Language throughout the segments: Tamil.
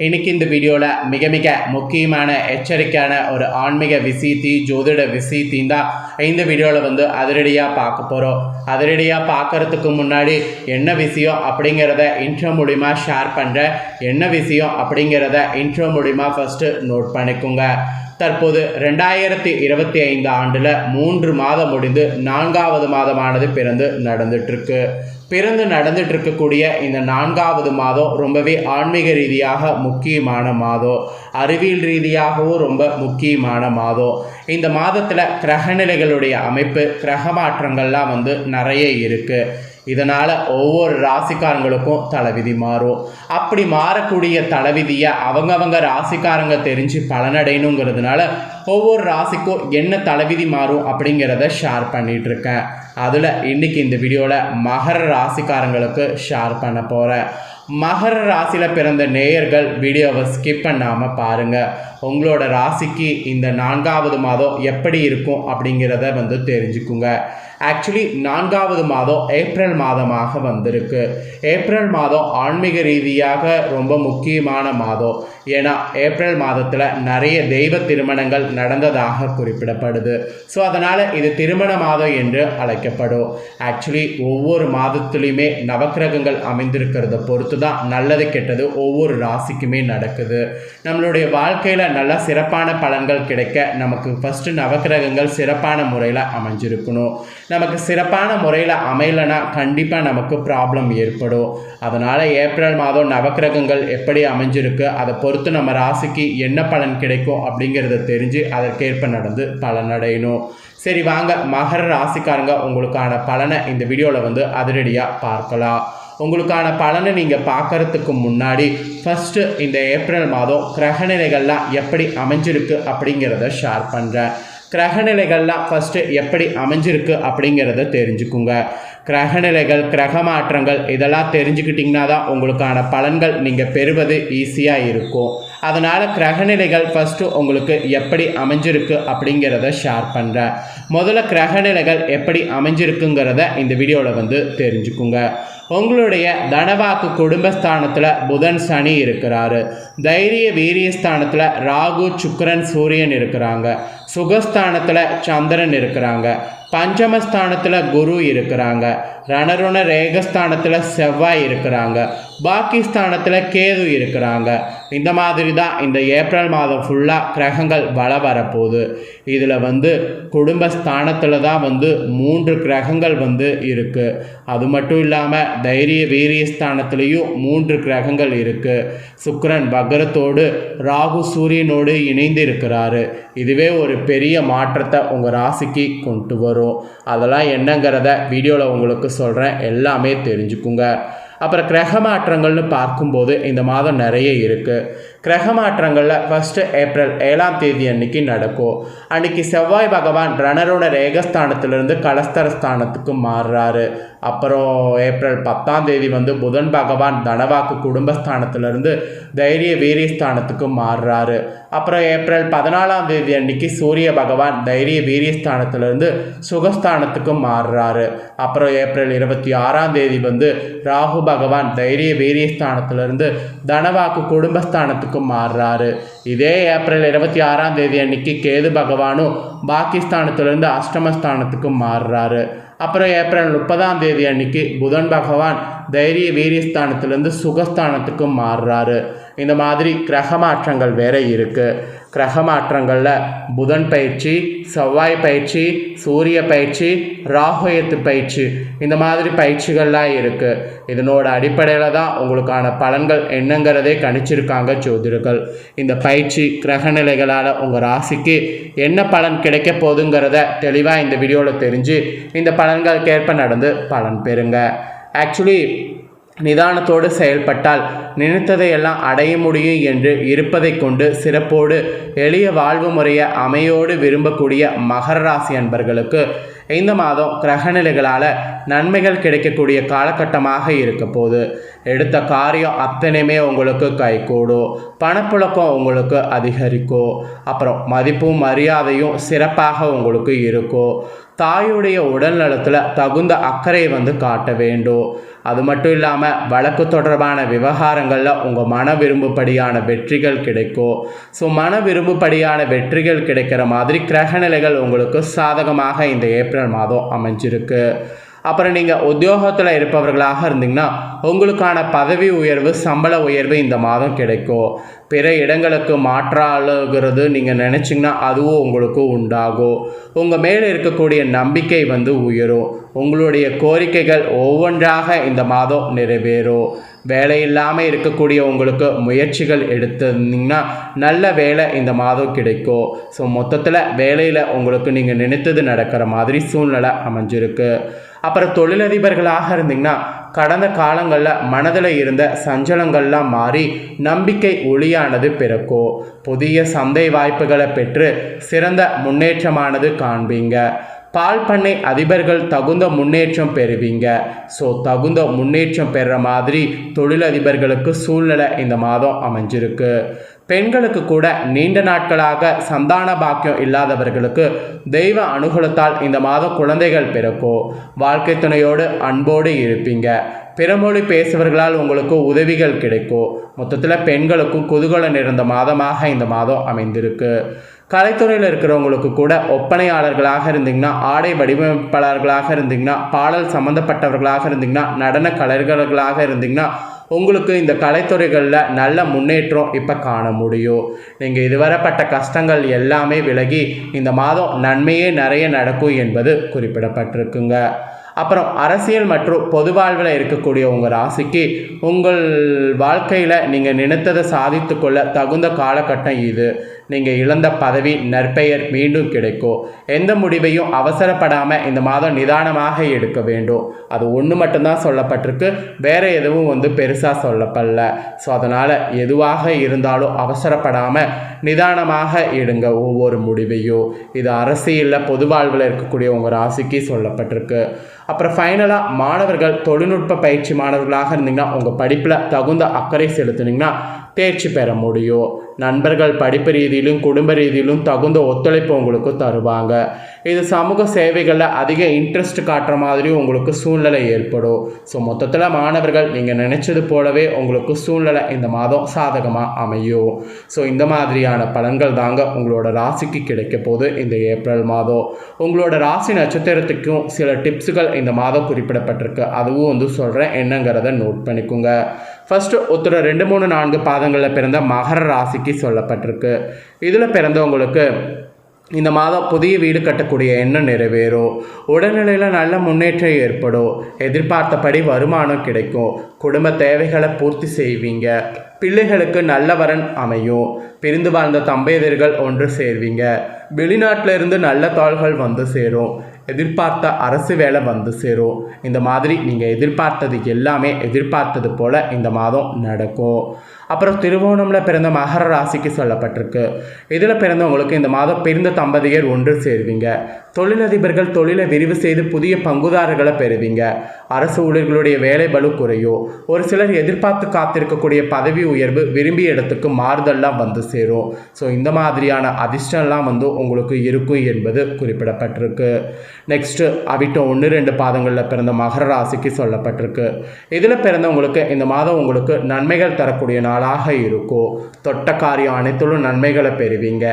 இன்னைக்கு இந்த வீடியோவில் மிக மிக முக்கியமான எச்சரிக்கையான ஒரு ஆன்மீக விசித்தி ஜோதிட விசித்தின் தான் இந்த வீடியோவில் வந்து அதிரடியாக பார்க்க போகிறோம் அதிரடியாக பார்க்கறதுக்கு முன்னாடி என்ன விஷயம் அப்படிங்கிறத இன்ட்ரோ மூலிமா ஷேர் பண்ணுறேன் என்ன விஷயம் அப்படிங்கிறத இன்ட்ரோ மூலிமா ஃபஸ்ட்டு நோட் பண்ணிக்கோங்க. தற்போது ரெண்டாயிரத்தி இருபத்தி ஐந்து ஆண்டில் மூன்று மாதம் முடிந்து நான்காவது மாதமானது பிறந்து நடந்துட்டுருக்கு. பிறந்து நடந்துட்டு இருக்கக்கூடிய இந்த நான்காவது மாதம் ரொம்பவே ஆன்மீக ரீதியாக முக்கியமான மாதம். அறிவியல் ரீதியாகவும் ரொம்ப முக்கியமான மாதம். இந்த மாதத்தில் கிரகநிலைகளுடைய அமைப்பு கிரக மாற்றங்கள்லாம் வந்து நிறைய இருக்குது இதனால் ஒவ்வொரு ராசிக்காரங்களுக்கும் தலைவிதி மாறும். அப்படி மாறக்கூடிய தலைவிதியை அவங்கவங்க ராசிக்காரங்க தெரிஞ்சு பலனடையணுங்கிறதுனால ஒவ்வொரு ராசிக்கும் என்ன தலைவிதி மாறும் அப்படிங்கிறத ஷேர் பண்ணிகிட்ருக்கேன் இருக்கேன் அதில் இன்னைக்கு இந்த வீடியோவில் மகர ராசிக்காரங்களுக்கு ஷேர் பண்ண போகிறேன் மகர ராசியில் பிறந்த நேயர்கள் வீடியோவை ஸ்கிப் பண்ணாமல் பாருங்கள் உங்களோட ராசிக்கு இந்த நான்காவது மாதம் எப்படி இருக்கும் அப்படிங்கிறத வந்து தெரிஞ்சுக்குங்க. ஆக்சுவலி நான்காவது மாதம் ஏப்ரல் மாதமாக வந்திருக்கு. ஏப்ரல் மாதம் ஆன்மீக ரீதியாக ரொம்ப முக்கியமான மாதம். ஏன்னா ஏப்ரல் மாதத்தில் நிறைய தெய்வ திருமணங்கள் நடந்ததாக குறிப்பிடப்படுது. ஸோ அதனால் இது திருமண மாதம் என்று அழைக்கப்படும். ஆக்சுவலி ஒவ்வொரு மாதத்துலேயுமே நவக்கிரகங்கள் அமைந்திருக்கிறத பொறுத்து தான் நல்லது கெட்டது ஒவ்வொரு ராசிக்குமே நடக்குது. நம்மளுடைய வாழ்க்கையில் நல்ல சிறப்பான பலன்கள் கிடைக்க நமக்கு ஃபஸ்ட்டு நவக்கிரகங்கள் சிறப்பான முறையில் அமைஞ்சிருக்கணும். நமக்கு சிறப்பான முறையில் அமையலைன்னா கண்டிப்பாக நமக்கு ப்ராப்ளம் ஏற்படும். அதனால் ஏப்ரல் மாதம் நவக்கிரகங்கள் எப்படி அமைஞ்சிருக்கு அதை பொறுத்து நம்ம ராசிக்கு என்ன பலன் கிடைக்கும் அப்படிங்கிறத தெரிஞ்சு அதற்கேற்ப நடந்து பலனடையணும். சரி வாங்க மகர ராசிக்காரங்க உங்களுக்கான பலனை இந்த வீடியோவில் வந்து அதிரடியாக பார்க்கலாம். உங்களுக்கான பலனை நீங்கள் பார்க்கறதுக்கு முன்னாடி ஃபஸ்ட்டு இந்த ஏப்ரல் மாதம் கிரகநிலைகள்லாம் எப்படி அமைஞ்சிருக்கு அப்படிங்கிறத ஷேர் பண்ணுறேன் கிரகநிலைகள்லாம் ஃபஸ்ட்டு எப்படி அமைஞ்சிருக்கு அப்படிங்கிறத தெரிஞ்சுக்குங்க. கிரகநிலைகள் கிரக மாற்றங்கள் இதெல்லாம் தெரிஞ்சுக்கிட்டிங்கன்னா தான் உங்களுக்கான பலன்கள் நீங்கள் பெறுவது ஈஸியாக இருக்கும். அதனால் கிரகநிலைகள் ஃபஸ்ட்டு உங்களுக்கு எப்படி அமைஞ்சிருக்கு அப்படிங்கிறத ஷேர் பண்ணுறேன் முதல்ல கிரகநிலைகள் எப்படி அமைஞ்சிருக்குங்கிறத இந்த வீடியோவில் வந்து தெரிஞ்சுக்குங்க. உங்களுடைய தனவாக்கு குடும்பஸ்தானத்தில் புதன் சனி இருக்கிறாரு. தைரிய வீரியஸ்தானத்தில் ராகு சுக்கரன் சூரியன் இருக்கிறாங்க. சுகஸ்தானத்தில் சந்திரன் இருக்கிறாங்க. பஞ்சமஸ்தானத்தில் குரு இருக்கிறாங்க. ரணருண ரேகஸ்தானத்தில் செவ்வாய் இருக்கிறாங்க. பாக்கிஸ்தானத்தில் கேது இருக்கிறாங்க. இந்த மாதிரி தான் இந்த ஏப்ரல் மாதம் ஃபுல்லாக கிரகங்கள் வள வரப்போகுது. இதில் வந்து குடும்பஸ்தானத்தில் தான் வந்து மூன்று கிரகங்கள் வந்து இருக்குது அது மட்டும் இல்லாமல் தைரிய வீரியஸ்தானத்துலேயும் மூன்று கிரகங்கள் இருக்குது சுக்கரன் வக்ரத்தோடு ராகு சூரியனோடு இணைந்து இருக்கிறாரு இதுவே ஒரு பெரிய மாற்றத்தை உங்கள் ராசிக்கு கொண்டு வரும். அதெல்லாம் என்னங்கிறத வீடியோவில் உங்களுக்கு சொல்கிறேன் எல்லாமே தெரிஞ்சுக்குங்க. அப்புறம் கிரக மாற்றங்கள்னு பார்க்கும்போது இந்த மாதம் நிறைய இருக்குது கிரக மாற்றங்களில் ஃபஸ்ட்டு ஏப்ரல் ஏழாம் தேதி அன்னைக்கு நடக்கும். அன்னைக்கு செவ்வாய் பகவான் ரணரோட ரேகஸ்தானத்திலிருந்து கலஸ்தரஸ்தானத்துக்கு மாறுறாரு. அப்புறம் ஏப்ரல் பத்தாம் தேதி வந்து புதன் பகவான் தனவாக்கு குடும்பஸ்தானத்திலிருந்து தைரிய வீரியஸ்தானத்துக்கு மாறுறாரு. அப்புறம் ஏப்ரல் பதினாலாம் தேதி அன்னைக்கு சூரிய பகவான் தைரிய வீரியஸ்தானத்திலிருந்து சுகஸ்தானத்துக்கு மாறுறாரு. அப்புறம் ஏப்ரல் இருபத்தி ஆறாம் தேதி வந்து ராகு பகவான் தைரிய வீரியஸ்தானத்திலிருந்து தனவாக்கு குடும்பஸ்தானத்துக்கு மாறுறாரு. இதே ஏப்ரல் இருபத்தி ஆறாம் தேதி அன்னைக்கு கேது பகவானும் பாகிஸ்தானத்திலிருந்து அஷ்டமஸ்தானத்துக்கு மாறுறாரு. அப்புறம் ஏப்ரல் முப்பதாம் தேதி அன்னைக்கு புதன் பகவான் தைரிய வீரியஸ்தானத்திலிருந்து சுகஸ்தானத்துக்கு மாறுறாரு. இந்த மாதிரி கிரக மாற்றங்கள் வேற இருக்குது கிரக மாற்றங்களில் புதன் பயிற்சி செவ்வாய் பயிற்சி சூரிய பயிற்சி ராகுயத்து பயிற்சி இந்த மாதிரி பயிற்சிகள்லாம் இருக்குது இதனோட அடிப்படையில் தான் உங்களுக்கான பலன்கள் என்னங்கிறதே கணிச்சிருக்காங்க ஜோதிடர்கள். இந்த பயிற்சி கிரகநிலைகளால் உங்கள் ராசிக்கு என்ன பலன் கிடைக்க போகுதுங்கிறத தெளிவாக இந்த வீடியோவில் தெரிஞ்சு இந்த பலன்களுக்கேற்ப நடந்து பலன் பெறுங்க. ஆக்சுவலி நிதானத்தோடு செயல்பட்டால் நினைத்ததையெல்லாம் அடைய முடியும் என்று இருப்பதை கொண்டு சிறப்போடு எளிய வாழ்வு முறையை அமையோடு விரும்பக்கூடிய மகர ராசி அன்பர்களுக்கு இந்த மாதம் கிரகநிலைகளால் நன்மைகள் கிடைக்கக்கூடிய காலகட்டமாக இருக்க போகுது. எடுத்த காரியம் அத்தனையுமே உங்களுக்கு கைகூடும். பணப்புழக்கம் உங்களுக்கு அதிகரிக்கும். அப்புறம் மதிப்பும் மரியாதையும் சிறப்பாக உங்களுக்கு இருக்கும். தாயுடைய உடல் நலத்தில் தகுந்த அக்கறை வந்து காட்ட வேண்டும். அது மட்டும் இல்லாமல் வழக்கு தொடர்பான விவகாரங்களில் உங்கள் மன விரும்புபடியான வெற்றிகள் கிடைக்கும். ஸோ மன விரும்புபடியான வெற்றிகள் கிடைக்கிற மாதிரி கிரகநிலைகள் உங்களுக்கு சாதகமாக இந்த ஏப்ரல் மாதம் அமைஞ்சிருக்கு. அப்புறம் நீங்கள் உத்தியோகத்தில் இருப்பவர்களாக இருந்தீங்கன்னா உங்களுக்கான பதவி உயர்வு சம்பள உயர்வு இந்த மாதம் கிடைக்கும். பிற இடங்களுக்கு மாற்றாளுகிறது. நீங்கள் நினச்சிங்கன்னா அதுவும் உங்களுக்கு உண்டாகும். உங்கள் மேலே இருக்கக்கூடிய நம்பிக்கை வந்து உயரும். உங்களுடைய கோரிக்கைகள் ஒவ்வொன்றாக இந்த மாதம் நிறைவேறும். வேலை இல்லாமல் இருக்கக்கூடிய உங்களுக்கு முயற்சிகள் எடுத்திருந்தீங்கன்னா நல்ல வேலை இந்த மாதம் கிடைக்கும். ஸோ மொத்தத்தில் வேலையில் உங்களுக்கு நீங்கள் நினைத்தது நடக்கிற மாதிரி சூழ்நிலை அமைஞ்சிருக்கு. அப்புறம் தொழிலதிபர்களாக இருந்தீங்கன்னா கடந்த காலங்களில் மனதில் இருந்த சஞ்சலங்கள்லாம் மாறி நம்பிக்கை ஒளியானது பிறக்கும் புதிய சந்தை வாய்ப்புகளை பெற்று சிறந்த முன்னேற்றமானது காண்பீங்க. பால் பண்ணை அதிபர்கள் தகுந்த முன்னேற்றம் பெறுவீங்க. ஸோ தகுந்த முன்னேற்றம் பெற மாதிரி தொழிலதிபர்களுக்கு சூழ்நிலை இந்த மாதம் அமைஞ்சிருக்கு. பெண்களுக்கு கூட நீண்ட நாட்களாக சந்தான பாக்கியம் இல்லாதவர்களுக்கு தெய்வ அனுகூலத்தால் இந்த மாதம் குழந்தைகள் பிறக்கும் வாழ்க்கை துணையோடு அன்போடு இருப்பீங்க. பிறமொழி பேசுபவர்களால் உங்களுக்கு உதவிகள் கிடைக்கும் மொத்தத்தில் பெண்களுக்கும் குதூகலம் நிறைந்த மாதமாக இந்த மாதம் அமைந்திருக்கு. கலைத்துறையில் இருக்கிறவங்களுக்கு கூட ஒப்பனையாளர்களாக இருந்தீங்கன்னா ஆடை வடிவமைப்பாளர்களாக இருந்தீங்கன்னா பாடல் சம்மந்தப்பட்டவர்களாக இருந்தீங்கன்னா நடன கலைஞர்களாக இருந்தீங்கன்னா உங்களுக்கு இந்த கலைத்துறைகளில் நல்ல முன்னேற்றம் இப்போ காண முடியும். நீங்கள் இதுவரைப்பட்ட கஷ்டங்கள் எல்லாமே விலகி இந்த மாதம் நன்மையே நிறைய நடக்கும் என்பது குறிப்பிடப்பட்டிருக்குங்க. அப்புறம் அரசியல் மற்றும் பொது வாழ்வில் இருக்கக்கூடிய உங்கள் ராசிக்கு உங்கள் வாழ்க்கையில் நீங்கள் நினைத்ததை சாதித்து கொள்ள தகுந்த காலகட்டம் இது. நீங்கள் இழந்த பதவி நற்பெயர் மீண்டும் கிடைக்கும். எந்த முடிவையும் அவசரப்படாமல் இந்த மாதம் நிதானமாக எடுக்க வேண்டும். அது ஒன்று மட்டும்தான் சொல்லப்பட்டிருக்கு. வேறு எதுவும் வந்து பெருசாக சொல்லப்படல. ஸோ அதனால் எதுவாக இருந்தாலும் அவசரப்படாமல் நிதானமாக எடுங்க ஒவ்வொரு முடிவையும். இது அரசியலில் பொது வாழ்வில் இருக்கக்கூடிய உங்கள் ராசிக்கு சொல்லப்பட்டிருக்கு. அப்புறம் ஃபைனலாக மாணவர்கள் தொழில்நுட்ப பயிற்சி மாணவர்களாக இருந்தீங்கன்னா உங்கள் படிப்பில் தகுந்த அக்கறை செலுத்துனீங்கன்னா தேர்ச்சி பெற முடியும். நண்பர்கள் படிப்பு ரீதியிலும் குடும்ப ரீதியிலும் தகுந்த ஒத்துழைப்பு உங்களுக்கு தருவாங்க. இது சமூக சேவைகளில் அதிக இன்ட்ரெஸ்ட் காட்டுற மாதிரி உங்களுக்கு சூழ்நிலை ஏற்படும். ஸோ மொத்தத்தில் மாணவர்கள் நீங்கள் நினச்சது போலவே உங்களுக்கு சூழ்நிலை இந்த மாதம் சாதகமாக அமையும். ஸோ இந்த மாதிரியான பலன்கள் தாங்க உங்களோட ராசிக்கு கிடைக்க போது இந்த ஏப்ரல் மாதம். உங்களோட ராசி நட்சத்திரத்துக்கும் சில டிப்ஸுகள் இந்த மாதம் குறிப்பிடப்பட்டிருக்கு. அதுவும் வந்து சொல்கிறேன் என்னங்கிறத நோட் பண்ணிக்கோங்க. ஃபஸ்ட்டு ஒருத்தர் ரெண்டு மூணு நான்கு பாதங்களில் பிறந்த மகர ராசிக்கு சொல்லப்பட்டிருக்கு. இதில் பிறந்தவங்களுக்கு இந்த மாதம் புதிய வீடு கட்டக்கூடிய எண்ணம் நிறைவேறும். உடல்நிலையில் நல்ல முன்னேற்றம் ஏற்படும். எதிர்பார்த்தபடி வருமானம் கிடைக்கும். குடும்ப தேவைகளை பூர்த்தி செய்வீங்க. பிள்ளைகளுக்கு நல்ல வரன் அமையும். பிரிந்து வாழ்ந்த தம்பதியர்கள் ஒன்று சேர்வீங்க. வெளிநாட்டிலிருந்து நல்ல தாள்கள் வந்து சேரும். எதிர்பார்த்த அரசு வேலை வந்து சேரும். இந்த மாதிரி நீங்கள் எதிர்பார்த்தது எல்லாமே எதிர்பார்த்தது போல் இந்த மாதம் நடக்கும். அப்புறம் திருவோணமில் பிறந்த மகர ராசிக்கு சொல்லப்பட்டிருக்கு. இதில் பிறந்தவங்களுக்கு இந்த மாதம் பிறந்த தம்பதியர் ஒன்று சேருவீங்க. தொழிலதிபர்கள் தொழிலை விரிவு செய்து புதிய பங்குதாரர்களை பெறுவீங்க. அரசு ஊழியர்களுடைய வேலை பலு குறையும் ஒரு சிலர் எதிர்பார்த்து காத்திருக்கக்கூடிய பதவி உயர்வு விரும்பிய இடத்துக்கு மாறுதல்லாம் வந்து சேரும். ஸோ இந்த மாதிரியான அதிர்ஷ்டம்லாம் வந்து உங்களுக்கு இருக்கும் என்பது குறிப்பிடப்பட்டிருக்கு. நெக்ஸ்ட்டு அவிட்டம் ஒன்று ரெண்டு பாதங்களில் பிறந்த மகர ராசிக்கு சொல்லப்பட்டிருக்கு. இதில் பிறந்தவங்களுக்கு இந்த மாதம் உங்களுக்கு நன்மைகள் தரக்கூடிய நாள் நாளாக இருக்கும் தொட்ட காரியம் அனைத்திலும் நன்மைகளை பெறுவீங்க.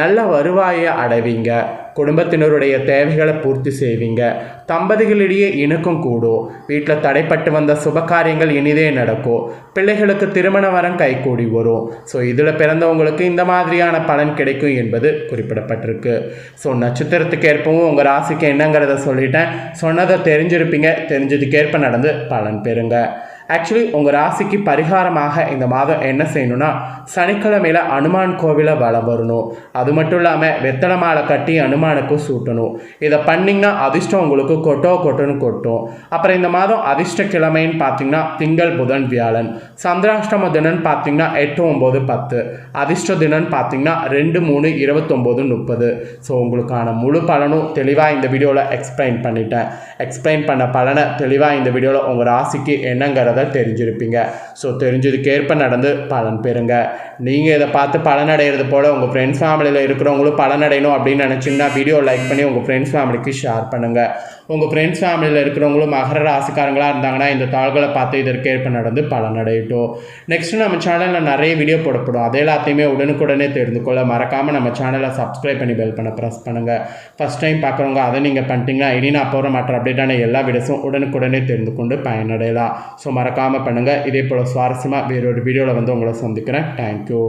நல்ல வருவாயை அடைவீங்க. குடும்பத்தினருடைய தேவைகளை பூர்த்தி செய்வீங்க. தம்பதிகளிடையே இணுக்கும் கூடும் வீட்டில் தடைப்பட்டு வந்த சுபகாரியங்கள் இனிதே நடக்கும் பிள்ளைகளுக்கு திருமண வரம் கைகூடி வரும். ஸோ இதில் பிறந்தவங்களுக்கு இந்த மாதிரியான பலன் கிடைக்கும் என்பது குறிப்பிடப்பட்டிருக்கு. ஸோ நட்சத்திரத்துக்கு ஏற்பவும் உங்கள் ராசிக்கு என்னங்கிறத சொல்லிட்டேன். சொன்னதை தெரிஞ்சிருப்பீங்க. தெரிஞ்சதுக்கேற்ப நடந்து பலன் பெறுங்க. ஆக்சுவலி உங்கள் ராசிக்கு பரிகாரமாக இந்த மாதம் என்ன செய்யணும்னா சனிக்கிழமையில் அனுமான் கோவிலை வலம் வரணும். அது மட்டும் இல்லாமல் வெத்தலை மாலை கட்டி அனுமானுக்கு சூட்டணும். இதை பண்ணிங்கன்னா அதிர்ஷ்டம் உங்களுக்கு கொட்டோ கொட்டோன்னு கொட்டும். அப்புறம் இந்த மாதம் அதிர்ஷ்ட கிழமைன்னு பார்த்தீங்கன்னா திங்கள் புதன் வியாழன். சந்திராஷ்டம தினம்னு பார்த்தீங்கன்னா எட்டு ஒம்பது பத்து. அதிர்ஷ்ட தினம்னு பார்த்தீங்கன்னா ரெண்டு மூணு இருபத்தொம்போது முப்பது. ஸோ உங்களுக்கான முழு பலனும் தெளிவாக இந்த வீடியோவில் எக்ஸ்பிளைன் பண்ணிட்டேன். எக்ஸ்பிளைன் பண்ண பலனை தெளிவாக இந்த வீடியோவில் உங்கள் ராசிக்கு என்னங்கிறத தெரிஞ்சிருப்பீங்க. ஸோ தெரிஞ்சதுக்கேற்ப நடந்து பலன் பெறுங்க. நீங்கள் இதை பார்த்து பலன் அடைகிறது போல் உங்கள் ஃப்ரெண்ட்ஸ் ஃபேமிலியில் இருக்கிறவங்களும் பலனடையணும் அப்படின்னு நினச்சிங்கன்னா வீடியோ லைக் பண்ணி உங்கள் ஃப்ரெண்ட்ஸ் ஃபேமிலிக்கு ஷேர் பண்ணுங்கள் உங்கள் ஃப்ரெண்ட்ஸ் ஃபேமிலியில் இருக்கிறவங்களும் மகர ராசிக்காரங்களாக இருந்தாங்கன்னா இந்த தாள்களை பார்த்து இதற்கேற்ப நடந்து பலனடையட்டும் நெக்ஸ்ட்டு நம்ம சேனலில் நிறைய வீடியோ போடப்படும். அது எல்லாத்தையுமே உடனுக்குடனே தெரிந்து கொள்ள மறக்காமல் நம்ம சேனலை சப்ஸ்கிரைப் பண்ணி பெல் பண்ண ப்ரெஸ் பண்ணுங்கள் ஃபஸ்ட் டைம் பார்க்குறவங்க அதை நீங்கள் பண்ணிட்டீங்கன்னா இனி நான் போகிற மற்ற அப்டேட்டான எல்லா வீடியோஸும் உடனுக்குடனே தெரிந்து கொண்டு பயனடையலாம். ஸோ மறக்காமல் பண்ணுங்கள் இதே போல் சுவாரஸ்யமாக வேறொரு வீடியோவில் வந்து உங்களை சந்திக்கிறேன். தேங்க்யூ